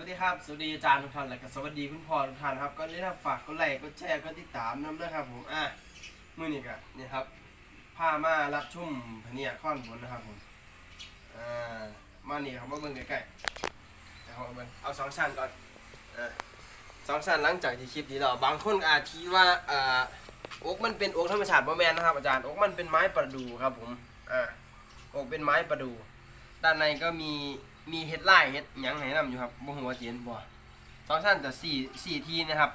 วัสดีครับ สวัสดีอาจารย์ทุกท่านและก็สวัสดีคุณพ่อทุกท่านครับก็ได้ทำฝากกดไลค์กดแชร์กดติดตามน้ำด้วยครับผมอะมือนี้ก็นี่ครับพามารับชุ่มพเนียข้อนบนนะครับผมอ่ามานี่ครับมาเบิ่งใกล้ๆเอาเอาเบิ่งเอาสองชั้นก่อนอ่าสองชั้นหลังจากที่คลิปนี้เราบางคนอาจคิดว่าอ่าอกมันเป็นอกธรรมชาติบ่แมนนะครับ อาจารย์อกมันเป็นไม้ประดู่ครับผมอ่าอกเป็นไม้ประดู่ด้านในก็มี มีเฮ็ดไล่เฮ็ดหยังให้นํอยู่ครับบ่ฮู้ว่าสิเห็นบ่สองชั้นแต่สี่สี่ทีนะครับ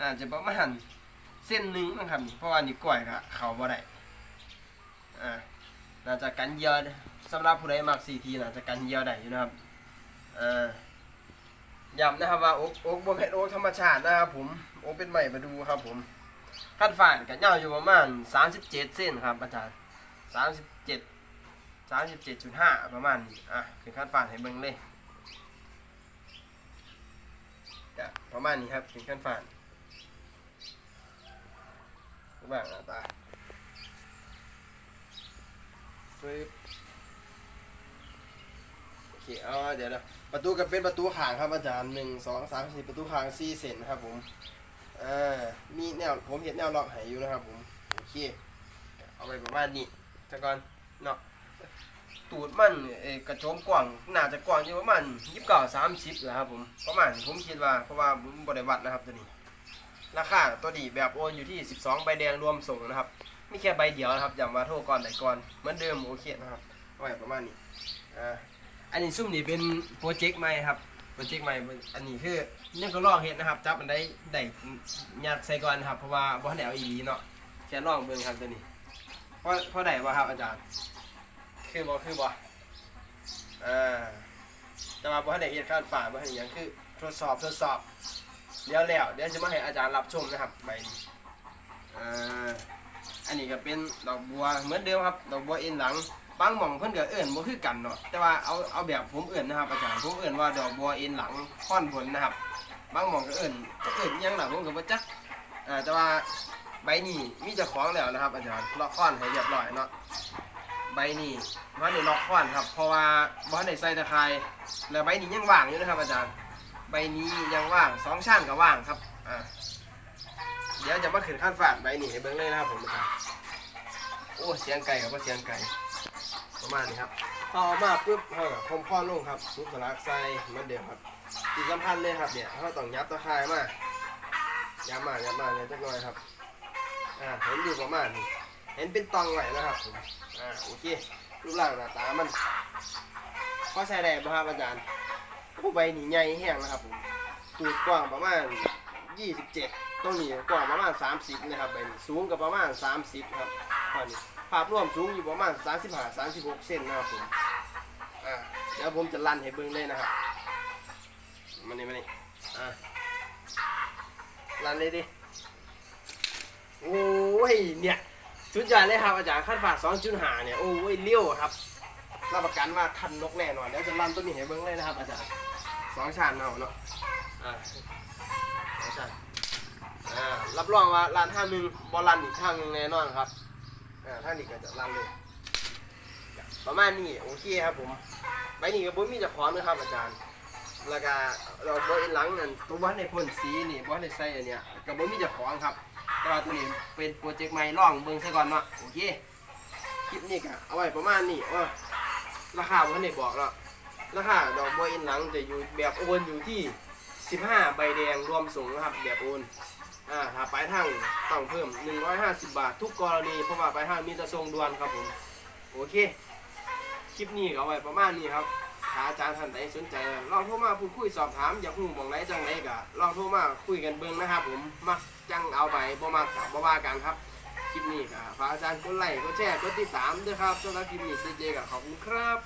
น่าจะประมาณเส้นหนึงนะครับเพราะว่านี่กล้วยก็เข้าบ่ได้อ่าน่าจะกันเหยียวสำหรับผู้ใดมักสี่ทีน่าจะกันเหยียวได้อยู่นะครับอ่าย้ำนะครับว่าอกอกบ่แม่นอกธรรมชาตินะครับผมอกเป็นไม้ประดูครับผมขั้นฝ่านก็ยาวอยู่ประมาณ37เซนครับอาจารย์37 สามสิบเจ็ดจุดห้าประมาณนี้อะถึงขั้นฝานให้เบิ่งเลยประมาณนี้ครับถึงขั้นฝานบ้างหน้าตาปึ๊บโอเคเอาเดี๋ยวนะประตูก็เป็นประตูขางครับอาจารย์หนึ่งสองสามสี่ประตูขางสี่เซนครับผมอ่ามีแนวผมเห็นแนวล็อกให้อยู่นะครับผมโอเคเอาไปประมาณนี้แต่ก่อนเนาะ ตูดมันเอกระโจมกว้างน่าจะกว้างอยู่ประมาณยี่สิบเก้าสามสิบแหละครับผมประมาณนี้ผมคิดว่าเพราะว่าผมบริวัดนะครับตัวนี้ ราคาตัวดีแบบโอนอยู่ที่ 12 ใบแดงรวมส่งนะครับมีแค่ใบเดียวนะครับอย่ามาโทษก่อนไหนก่อนเหมือนเดิมโอเคนะครับไว้ประมาณนี้อ่าอันนี้ซุ่มนี่เป็นโปรเจกต์ใหม่ครับโปรเจกต์ใหม่อันนี้คือยังก็ลองเฮ็ดนะครับจับมันได้ได้ยัดใส่ก่อนนะครับเพราะว่าบ่ทันได้เอาอีหลีเนาะแค่ลองเบิ่งครับตัวนี้เพราะเพราะได้บ่ครับอาจารย์ คือบอคือบออ่าแต่ว่าบอให้เฮ็ดคาดฝ่าบอให้หยังคือทดสอบทดสอบเดี๋ยวแล้วเดี๋ยวจะมาให้อาจารย์รับชมนะครับใบนี้อ่าอันนี้ก็เป็นดอกบัวเหมือนเดิมครับดอกบัวเอ็นหลังบางหม่องเพิ่นก็เอื้อนบ่คือกันเนาะแต่ว่าเอาเอาแบบผมเอื้อนนะครับอาจารย์ผมเอื้อนว่าดอกบัวเอ็นหลังค่อนผลนะครับ บางหม่องก็เอื้อนจะเอื้อนยังหลังผมก็บ่จักอ่าแต่ว่าใบนี้มีเจ้าของแล้วนะครับอาจารย์เลาะค่อนให้เรียบร้อยเนาะ ใบนี้ว่าในล็อกค้อนครับ เพราะว่าบ้านในใส่ตะไคร้แล้วใบนี้ยังว่างอยู่นะครับอาจารย์ ใบนี้ยังว่างสองชั้นก็ว่างครับอ่าเดี๋ยวจะมาขึ้นขั้นฝาดใบนี้ให้เบิ้งเลยนะครับผมอาจารย์โอ้เสียงไก่ครับว่าเสียงไก่ประมาณนี้ครับพอออกมาปุ๊บเขาก็คมข้อลงครับซุปสลักใส่เหมือนเดิมครับที่สำคัญเลยครับเนี่ยเขาต้องยับตะไคร้มายับมายับมาเนี่ยจักหน่อยครับอ่าเห็นอยู่ประมาณนี้ เห็นเป็นตองไหวนะครับผมอ่าโอเครูปร่างหน้าตามันพอใส่ได้ป่ครับอาจารย์โอ้ใบนี่ใหญ่แห้งนะครับผมตูดกว้างประมาณ 27ต้องนี้กว้างประมาณ 30นะครับใบนี้สูงกับประมาณ 30ครับตอนนี้ภาพรวมสูงอยู่ประมาณ 35 36 เซนนะครับผมอ่าเดี๋ยวผมจะลั่นให้เบิ่งเลยนะครับมานี่มานี่อ่าลั่นเลยดิโอ้ยเนี่ย สุดยอดเลยครับอาจารย์ขั้นฝากสองจุดหาเนี่ยโอ้ยเลี้ยวครับรับประกันว่าทันนกแน่นอนเดี๋ยวจะลั่นต้นนี้ให้เบิ้งเลยนะครับอาจารย์สองชาติเอาเนาะอ่าสองชาติอ่ารับรองว่าลั่นท่างหนึ่งบอลั่นอีกทาหนึ่งแน่นอนครับอ่าท่างนี้ก็จะลั่นเลย ประมาณนี้โอเคครับผมใบนี้กับผมมีจะขอนะครับอาจารย์แล้วก็เราบอินหลังนั่นตัวบ้านในพ่นสีนี่บ้านในใส่อันเนี้ยกับผมมีจะของครับ แต่ว่าตัวนี้เป็นโปรเจกต์ใหม่ล่องเบิ่งซะก่อนเนาะโอเคคลิปนี้ก็เอาไว้ประมาณนี้ว่าราคาผมได้บอกแล้วราคาดอกบัวอินหลังจะอยู่แบบโอนอยู่ที่ 15 ใบแดงรวมส่งนะครับแบบโอนอ่าถ้าปลายทางต้องเพิ่ม 150 บาท ทุกกรณีเพราะว่าปลายทางมีแต่ส่งด่วนครับผมโอเคคลิปนี้ก็เอาไว้ประมาณนี้ครับ ถ้าอาจารย์ท่านใดสนใจลองโทรมาพูดคุยสอบถามอยากรู้หมองไหนจังไหนก็ลองโทรมาคุยกันเบิ่งนะครับผมมักจังเอาไปบ่มากกับบ่ว่ากันครับคลิปนี้ก็ฝากอาจารย์กดไลค์กดแชร์กดติดตามด้วยครับสำหรับคลิปนี้เจเจก็ขอบคุณครับ